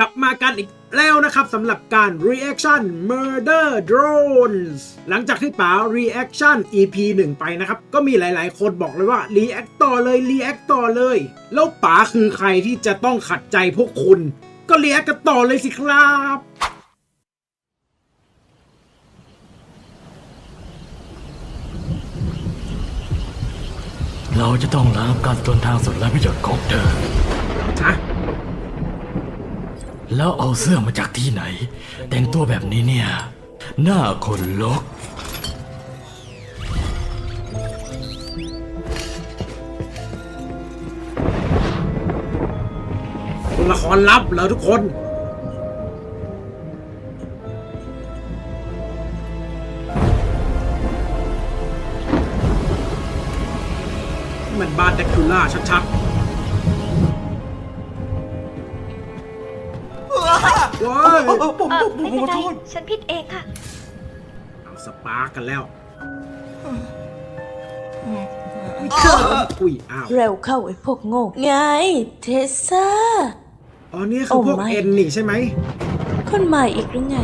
กลับมากันอีกแล้วนะครับสำหรับการ reaction murder drones หลังจากที่ป๋า reaction EP 1 ไปนะครับ ก็มีหลายๆ คนบอกเลยว่า react ต่อเลย react ต่อเลย แล้วป๋าคือใครที่จะต้องขัดใจพวกคุณ ก็ react กันต่อเลยสิครับ เราจะต้องล้างการจนทางสุดและประโยชน์ของเธอฮะ แล้วเอาเสื้อมาจากที่ไหน แต่งตัวแบบนี้เนี่ย หน้าคนลกตัวละครลับเหรอทุกคนมือนบ้านแดกคูล่าชัด ๆว้ายผมเออผมไม่ผมเป็นขอไร โทษฉันผิดเองค่ะ เอาสปาร์กกันแล้วเอออุ้ยอ้าวเร็วเข้าไอ้พวกโง่ ไง เทสซ่าอ๋อนี่คือพวกโอ้ไม่ เอ็นนี่ใช่ไหมคนใหม่อีกหรือไง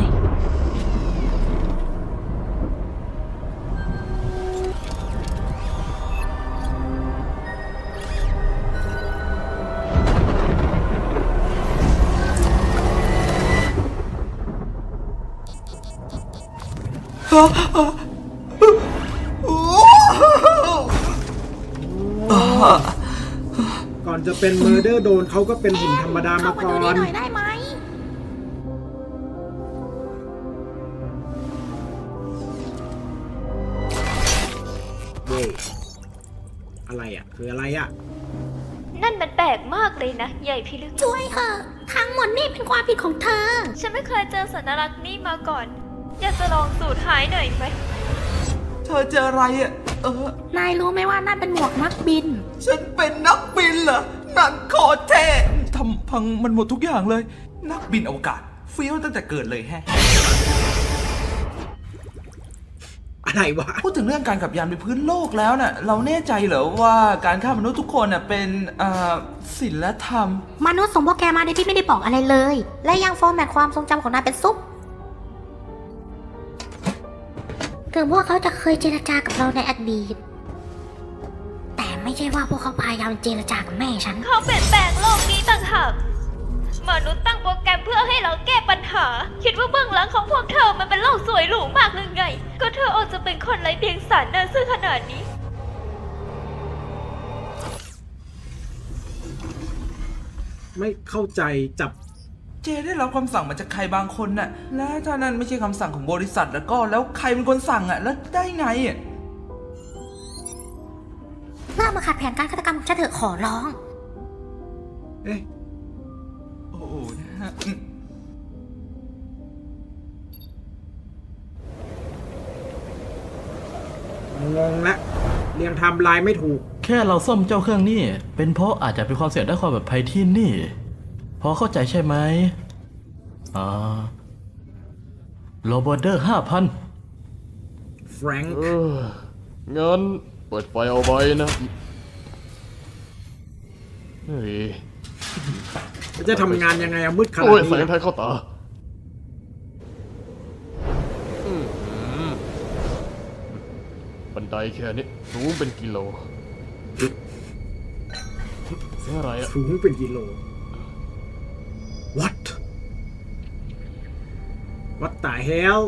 ก่อนจะเป็นเมอร์เดอร์โดนเขาก็เป็นหุ่นธรรมดามาก่อนได้ไหมเว้ยอะไรอะ คืออะไรอะ นั่นมันแปลกมากเลยนะ ใหญ่พิลึก ช่วยเถอะทั้งหมดนี่เป็นความผิดของเธอ ฉันไม่เคยเจอสัญลักษณ์นี้มาก่อน อยากจะลองสูตรหายหน่อยไหม เธอเจออะไรอะ เออ นายรู้ไหมว่านั่นเป็นหมวกนักบิน ฉันเป็นนักบินเหรอ นักโคตรเท่ทำพังมันหมดทุกอย่างเลย นักบินอวกาศเฟี้ยวตั้งแต่เกิดเลยแฮะ อะไรวะ พูดถึงเรื่องการขับยานในพื้นโลกแล้วน่ะ เราแน่ใจเหรอว่าการฆ่ามนุษย์ทุกคนน่ะเป็นเอ่อศิลธรรม มนุษย์ส่งโปรแกรมมาโดยที่ไม่ได้บอกอะไรเลย และยังฟอร์แมตความทรงจำของนายเป็นซุป ถึงพวกเขาจะเคยเจรจากับเราในอดีต แต่ไม่ใช่ว่าพวกเขาพยายามเจรจากับแม่ฉัน เขาเปลี่ยนแปลงโลกนี้ต่างหากมนุษย์ตั้งโปรแกรมเพื่อให้เราแก้ปัญหา คิดว่าเบื้องหลังของพวกเธอมันเป็นโลกสวยหรูมากหรือไง ก็เธออาจจะเป็นคนไร้เดียงสารน่าซื่อขนาดนี้ ไม่เข้าใจจับ เจได้รับคำสั่งมาจากใครบางคนน่ะ และถ้านั้นไม่ใช่คำสั่งของบริษัทแล้วก็แล้วใครเป็นคนสั่งอะ แล้วได้ไงอะเลิกมาขัดแผนการฆาตกรรมของฉันเถอะขอร้อง เอ๊ะโอ้โหนะฮะอืมงงละเรียงไทม์ไลน์ไม่ถูก แค่เราซ่อมเจ้าเครื่องนี่ เป็นเพราะอาจจะเป็นความเสี่ยงด้านความปลอดภัยที่นี่พ อเข้าใจใช่ไหมอ่าโรบอร์เดอร์ห้าพันแฟรงค์เอองั้นเปิดไฟเอาไว้นะเฮ้ยจะทำงานยังไงอะมืดขนาโอ้ดยแสงนี้ไทยเข้าตาอื้อหือบันไดแค่นี้สูงเป็นกิโลเสียงอะไรอะสูงเป็นกิโล what what the hell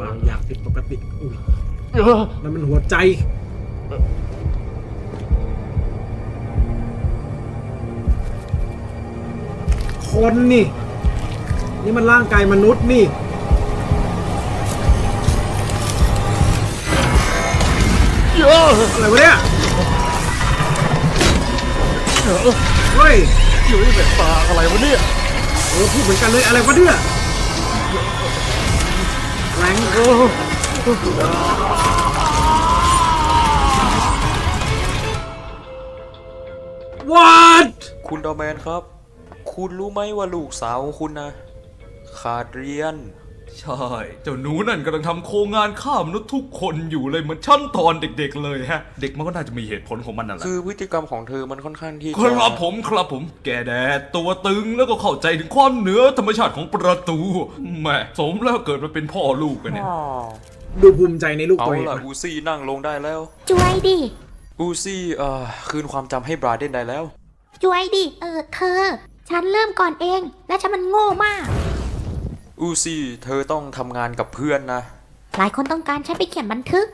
บางอย่างผิดปกติอุ้ยนั่นมันหัวใจคนนี่ นี่มันร่างกายมนุษย์นี่เอออะไรวะเนี่ยเฮ้ยอยู่ในแบบตาอะไรวะเนี่ยเออพูดเหมือนกันเลยอะไรวะเนี่ยแรงเออวัดคุณดอร์แมนครับ คุณรู้ไหมว่าลูกสาวของคุณนะ ขาดเรียน ใช่ เจ้าหนูนั่นกำลังทำโครงงานฆ่ามนุษย์ทุกคนอยู่เลยเหมือนชั้นตอนเด็ก ๆ เลยฮะ เด็กมันก็น่าจะมีเหตุผลของมันนั่นแหละ คือพฤติกรรมของเธอมันค่อนข้างที่คจะรับผมครับผม แกแดดตัวตึงแล้วก็เข้าใจถึงความเหนือธรรมชาติของประตูแหม่สมแล้วเกิดมาเป็นพ่อลูกกันเนี่ยอ๋อดูภูมิใจในลูกเอาตัวเองล่ะนะอูซี่นั่งลงได้แล้วจวยดิ อูซี่เอ่อคืนความจำให้บราเดนได้แล้วจวยดิ เออ เธอ ฉันเริ่มก่อนเอง และฉันมันโง่มาก อูซี่เธอต้องทำงานกับเพื่อนนะ หลายคนต้องการฉันไปเขียนบันทึก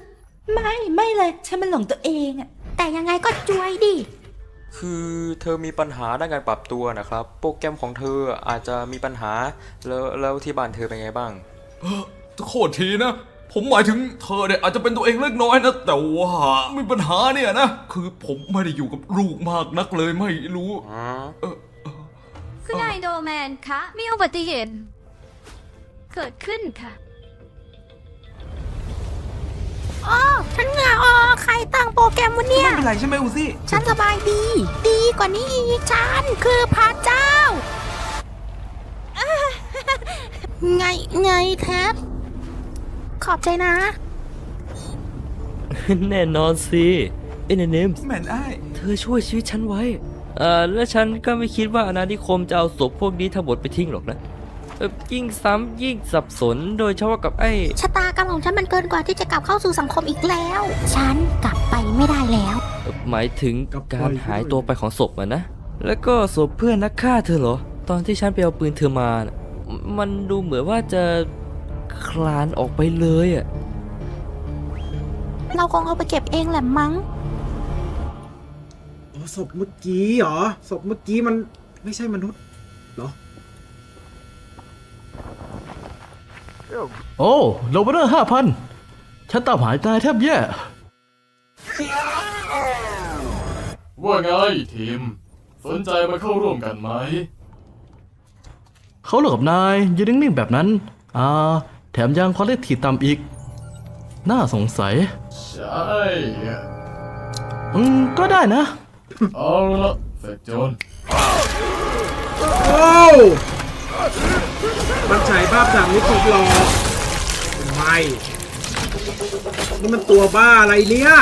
ไม่ไม่เลยฉันมันหลงตัวเองอะแต่ยังไงก็จวยดิ คือเธอมีปัญหาด้านการปรับตัวนะครับ โปรแกรมของเธออาจจะมีปัญหา แล้วแล้วที่บ้านเธอเป็นไงบ้าง โคตรทีนะ ผมหมายถึงเธอเนี่ยอาจจะเป็นตัวเองเล็กน้อยนะ แต่ว่ามีปัญหาเนี่ยนะ คือผมไม่ได้อยู่กับลูกมากนักเลยไม่รู้อ๋อคุณนายโดแมนคะ มีอุบัติเหตุ เกิดขึ้นค่ะอ๋อฉันเหงื่อออกใครตั้งโปรแกรมวันเนี้ยไม่เป็นไรใช่ไหมอูซี่ ฉันสบายดี ดีกว่านี้อีก ฉันคือพระเจ้า ไงไงแท็บขอบใจนะ แน่นอนสิเอเนเนมแมนไอ้ายเธอช่วยชีวิตฉันไว้ เอ่อและฉันก็ไม่คิดว่าอาณานิคมจะเอาศพพวกนี้ทั้งหมดไปทิ้งหรอกนะ เอ่อยิ่งซ้ำยิ่งสับสนโดยเฉพาะกับไอ้ ชะตากรรมของฉันมันเกินกว่าที่จะกลับเข้าสู่สังคมอีกแล้ว ฉันกลับไปไม่ได้แล้วเอ่อหมายถึงการหายตัวไปของศพอะนะ แล้วก็ศพเพื่อนนักฆ่าเธอเหรอ ตอนที่ฉันไปเอาปืนเธอมาน่ะมันดูเหมือนว่าจะคลานออกไปเลยอะเราคงเอาไปเก็บเองแหละมั้ง อ๋อศพเมื่อกี้เหรอศพเมื่อกี้มันไม่ใช่มนุษย์เหรอ โอ้โลเบอร์ห้าพันฉันตามหายตายแทบแย่ ว่าไงทีม สนใจมาเข้าร่วมกันไหม เขาเลิกกับนายยืนนิ่งๆแบบนั้น อ่า แถมยังควอลิทีต่ำอีก น่าสงสัย ใช่ อืม ก็ได้นะ เอาละเสร็จโจน โอ้ว มันฉายภาพสามมิติหรอไม่นี่มันตัวบ้าอะไรเนี่ย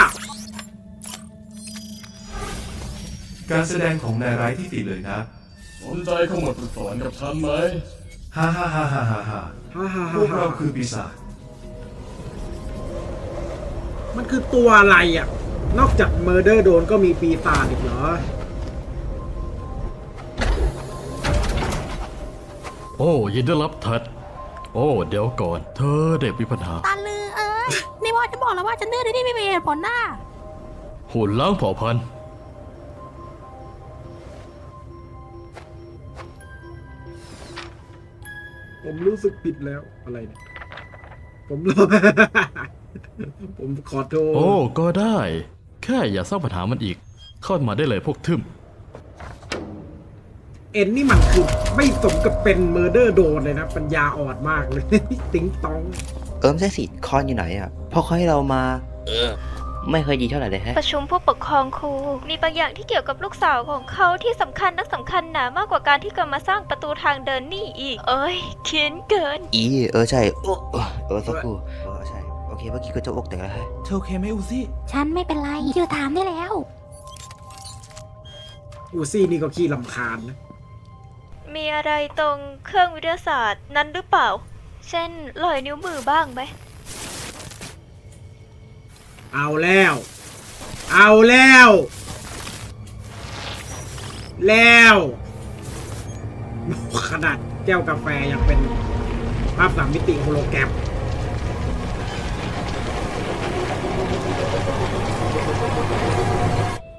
การแสดงของนายร้ายที่ติเลยนะ สนใจเข้ามาฝึกสอนกับฉันไหมฮ่าฮ่าฮ่าฮ่าฮ่าฮ่าฮ่าฮ่าพฮ่าวกเราคือปีศาจมันคือตัวอะไรอะ นอกจากเมอร์เดอร์โดนก็มีปีศาจอีกเหรอ โอ้ยินดีรับทัด โอ้เดี๋ยวก่อน เธอเด็กมีปัญหา ตาลือเอ้ยนี่ว่าจะบอกแล้วว่าจะเนื้อที่นี่ไม่มีเหตุผลน่ะหุ่นล้างเผ่าพันธุ์ผมรู้สึกผิดแล้วอะไรเนี่ย ผมรอ ผมขอโทษ โอ้ก็ได้ แค่อย่าสร้างปัญหามันอีก เข้ามาได้เลยพวกทึม เอ็นนี่มันคือไม่สมกับเป็นเมอร์เดอร์โดนเลยนะ ปัญญาอ่อนมากเลย ติ๊งตอง เอิมใช่สิคอนอยู่ไหนอะพ่อเขาให้เรามา เออ ไม่เคยดีเท่าไหร่เลยแฮะ ประชุมผู้ปกครองครู มีบางอย่างที่เกี่ยวกับลูกสาวของเขาที่สำคัญนักสำคัญหนามากกว่าการที่กำมาสร้างประตูทางเดินนี่อีก เอ้ยเขียนเกิน อีเออใช่โอ้เออสักครู่เออใช่โอเคเมื่อกี้ก็จะอกแตกแล้วฮะเธอโอเคไหมอูซี่ ฉันไม่เป็นไรเดี๋ยวถามได้แล้ว อูซี่นี่ก็ขี้ลำคาญนะ มีอะไรตรงเครื่องวิทยาศาสตร์นั้นหรือเปล่า เช่นรอยนิ้วมือบ้างไหม เอาแล้ว เอาแล้ว แล้ว ขนาดแก้วกาแฟยังเป็นภาพสามมิติโฮโลแกรม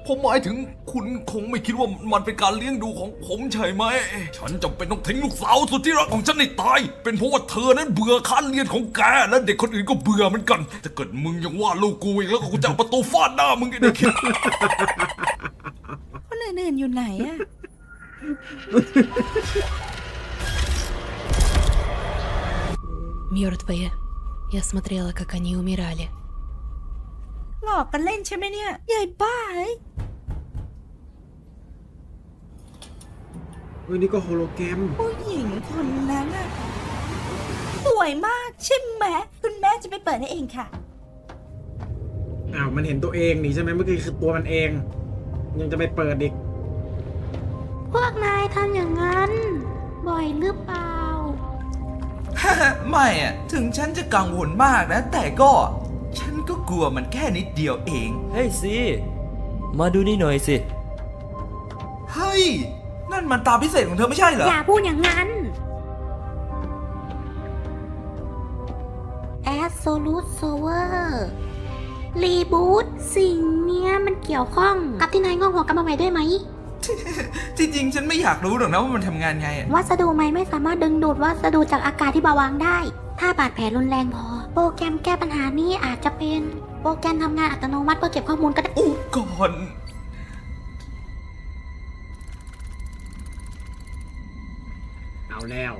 ผมหมายถึงคุณคงไม่คิดว่ามันเป็นการเลี้ยงดูของผมใช่ไหม ฉันจำเป็นต้องทิ้งลูกสาวสุดที่รักของฉันให้ตาย เป็นเพราะว่าเธอนั้นเบื่อการเรียนของแก และเด็กคนอื่นก็เบื่อเหมือนกัน ถ้าเกิดมึงยังว่าลูกกูอีกแล้วก็กูจะเอาประตูฟาดหน้ามึงไอ้เด็ก คนอื่นๆอยู่ไหนอะ Мертвые. Я смотрела, как они умирали. หลอกกันเล่นใช่ไหมเนี่ยยายบ้าเอ้ยเฮ้ยนี่ก็โฮโลแกรม ผู้หญิงคนนั้นอะสวยมากใช่ไหมคุณแม่จะไปเปิดให้เองค่ะ อ้าว มันเห็นตัวเองนี่ใช่ไหมเมื่อกี้คือตัวมันเอง ยังจะไปเปิดอีก พวกนายทำอย่างนั้น บ่อยหรือเปล่า ไม่อะถึงฉันจะกังวลมากนะ แต่ก็ฉัน ก็กลัวมันแค่นิดเดียวเอง เฮ้ยสิมาดูนี่หน่อยสิ เฮ้ย นั่นมันตาพิเศษของเธอไม่ใช่เหรอ อย่าพูดอย่างนั้น Absolute Sower Reboot สิ่งเนี้ยมันเกี่ยวข้องกับที่นายงอกหัวกลับมาใหม่ด้วยไหม จริงๆ ฉันไม่อยากรู้หรอกนะว่ามันทำงานไงอะวัสดุใหม่ไม่สามารถดึงดูดวัสดุจากอากาศที่เบาบางได้ ถ้าบาดแผลรุนแรงพอ โปรแกรมแก้ปัญหานี้อาจจะเป็นโปรแกรมทำงานอัตโนมัติเพื่อเก็บข้อมูลก็ได้อุยก่อน เอาแล้ว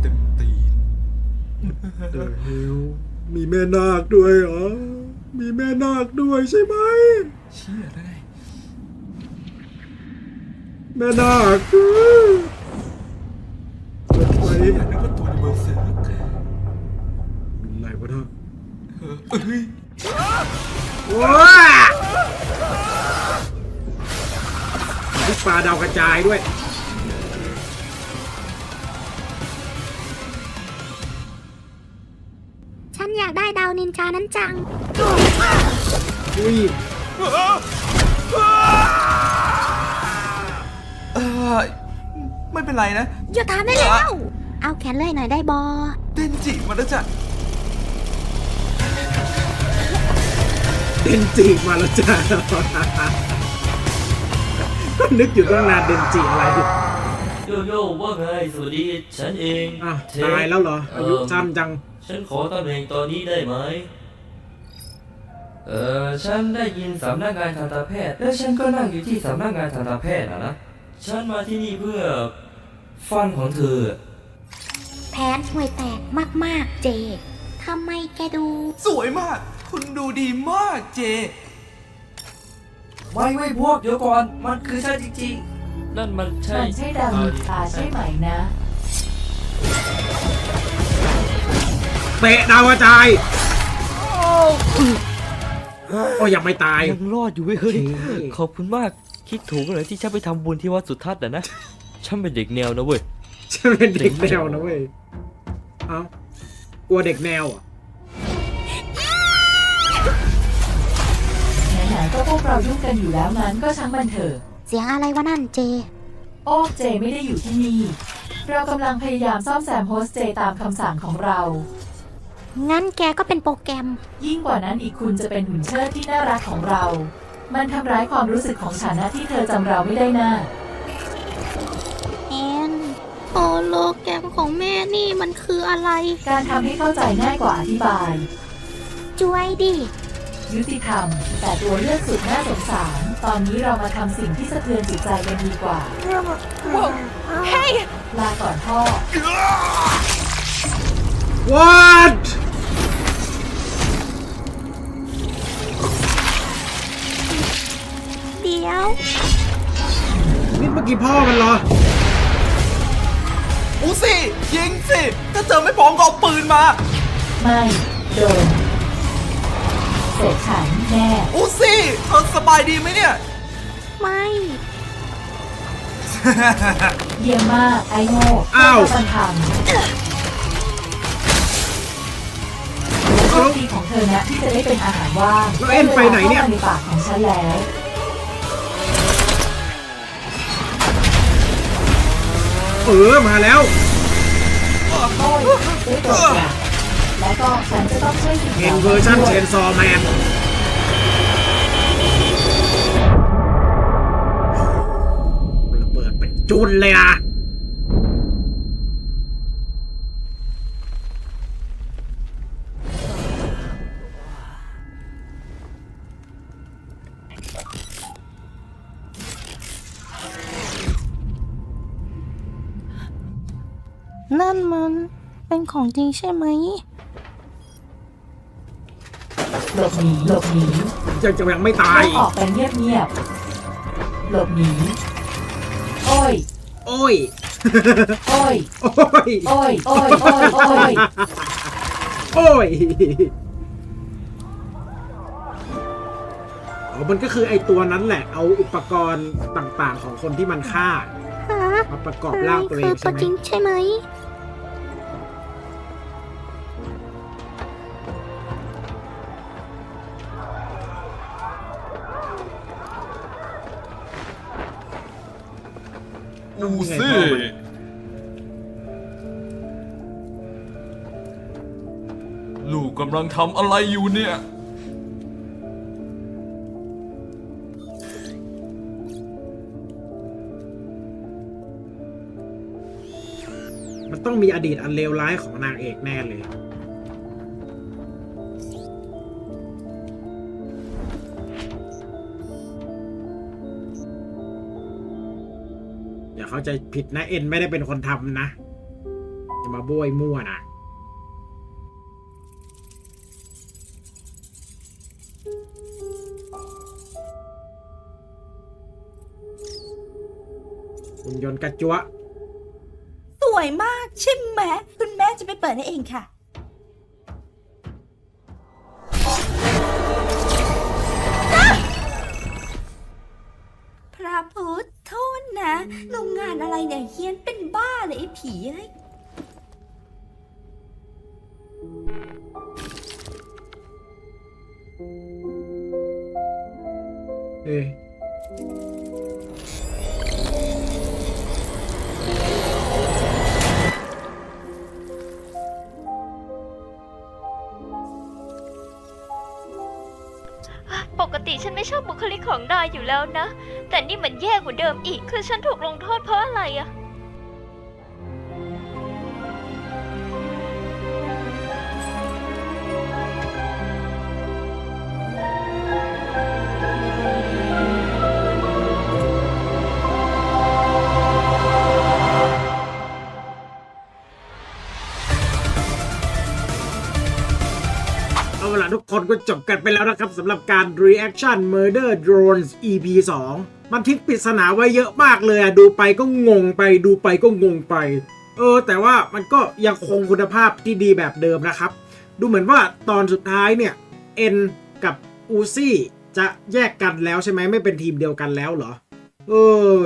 เต็มตีนเดเฮลมีแม่นาคด้วยเหรอ มีแม่นาคด้วยใช่ไหม เชี่ยได้ไง แม่นาคเปิดไฟอยากนึกว่าตัวในเบอร์เซอร์กอะไรวะเนาะเออเอ้ยว้าลูกปลาดาวกระจายด้วยฉันอยากได้ดาวนินจานั้นจังอุ้ย ออไม่เป็นไรนะ หยุดถามได้แล้ว เอาแขนเลยหน่อยได้บอเดนจิมาแล้วจ้ะเดนจิมาแล้วจ้าก็นึกอยู่ตั้งนานเดนจิอะไรโยโย่ว่าไงสวัสดีฉันเองอะเทตายแล้วเหรอ อายุเสั้นจัง ฉันขอตำแหน่งตอนนี้ได้ไหม เออฉันได้ยินสำนักงานทันตแพทย์ และฉันก็นั่งอยู่ที่สำนักงานทันตแพทย์นะนะ ฉันมาที่นี่เพื่อฟันของเธอ แผนห่วยแตกมาก ๆ เจ ทำไมแกดู สวยมาก คุณดูดีมากเจ ไม่ไม่พวกเดี๋ยวก่อน มันคือฉันจริงๆ นั่นมันใช่มันใช่ดาวนินจาใช่ไหมนะ เตะดาวกระจายโอ้ยังไม่ตาย ยังรอดอยู่เว้ยเฮ้ยโอเคขอบคุณมาก คิดถูกเลยที่ฉันไปทำบุญที่วัดสุทัศน์อะนะ ฉันเป็นเด็กแนวนะเว้ย ฉันเป็นเด็กแนวนะเว้ย เอ้ากลัวเด็กแนวอะไหนๆก็พวกเรายุ่งกันอยู่แล้วนั้นก็ช่างมันเถอะ เสียงอะไรวะนั่นเจ โอ้เจไม่ได้อยู่ที่นี่ เรากำลังพยายามซ่อมแซมโฮสต์เจตามคำสั่งของเรา งั้นแกก็เป็นโปรแกรม ยิ่งกว่านั้นอีกคุณจะเป็นหุ่นเชิดที่น่ารักของเรา มันทำร้ายความรู้สึกของฉันนะที่เธอจำเราไม่ได้น่าแอนโปโลแกรมของแม่นี่มันคืออะไร การทำให้เข้าใจง่ายกว่าอธิบาย ช่วยดิ ยุติธรรม แต่ตัวเลือกสุดน่าสงสาร ตอนนี้เรามาทำสิ่งที่สะเทือนจิตใจกันดีกว่า เฮ้ย ลาก่อนพ่อ What นี่เมื่อกี้พ่อมันเหรอ อูสิยิงสิ ถ้าเจอไม่พร้อมก็เอาปืนมา ไม่โดนเสร็จฉันแน่อูสิเธอสบายดีไหมเนี่ย ไม่ เยี่ยมมากไอโง่อ้าวเพื่อทำโชคดีของเธอนะที่จะได้เป็นอาหารว่างแล้วเอ็นไปไหนเนี่ย ข้ามาในปากของฉันแล้ว เออมาแล้วแล้วก็ฉันจะต้องช่วยสิ่งเห็นเวอร์ชันเชนซอแมนระเบิดเป็นจุนเลยอะ นั่นมันเป็นของจริงใช่ไหมหลบหนีหลบหนียังจะยังไม่ตาต้ย องออกไปเงียบเงียบหลบหนีโอ้ยโอ้ย โอ้ยโอ้ย โอ้ยโอ้ยโอ้ยโอ้ยโอ้ยอ๋อมันก็คือไอตัวนั้นแหละ เอาอุปกรณ์ต่างๆของคนที่มันฆ่า มาประกอบร่างตัวเอคืงตัใช่วไหมจริงใช่ไหมดูสิลูกกำลังทำอะไรอยู่เนี่ย ต้องมีอดีตอันเลวร้ายของนางเอกแน่เลยอย่าเข้าใจผิดนะ เอ็นไม่ได้เป็นคนทำนะอย่ามาโบยมั่วนะหุ่นยนต์กระจัวะ สวยมากใช่ไหมคุณ แม่จะไปเปิดให้เองค่ะ พระพุทธโทษนะโรงงานอะไรเนี่ยเฮี้ยนเป็นบ้าเลยไอ้ผีเอ้ยเอ้ ของนายอยู่แล้วนะ แต่นี่มันแย่กว่าเดิมอีก คือฉันถูกลงโทษเพราะอะไรอะ คนก็จบกันไปแล้วนะครับสำหรับการ reaction murder drones EP 2 มันทิ้งปริศนาไว้เยอะมากเลยอะดูไปก็งงไปดูไปก็งงไป เออ แต่ว่ามันก็ยังคงคุณภาพที่ดีแบบเดิมนะครับ ดูเหมือนว่าตอนสุดท้ายเนี่ย เอ็นกับอูซี่จะแยกกันแล้วใช่ไหมไม่เป็นทีมเดียวกันแล้วเหรอ เออ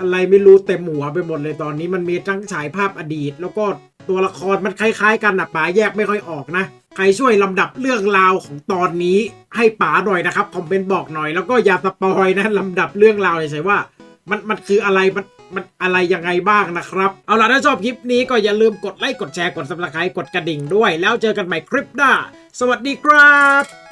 อะไรไม่รู้เต็มหัวไปหมดเลยตอนนี้มันมีทั้งฉายภาพอดีต แล้วก็ ตัวละครมันคล้ายๆ กันนะป๋าแยกไม่ค่อยออกนะ ใครช่วยลำดับเรื่องราวของตอนนี้ให้ป๋าหน่อยนะครับคอมเมนต์บอกหน่อยแล้วก็อย่าสปอยนะลำดับเรื่องราวเฉยๆว่า มันมันคืออะไรมันมันอะไรยังไงบ้างนะครับ เอาล่ะถ้าชอบคลิปนี้ก็อย่าลืมกดไลค์กดแชร์กดซับสไครต์กดกระดิ่งด้วย แล้วเจอกันใหม่คลิปหน้า สวัสดีครับ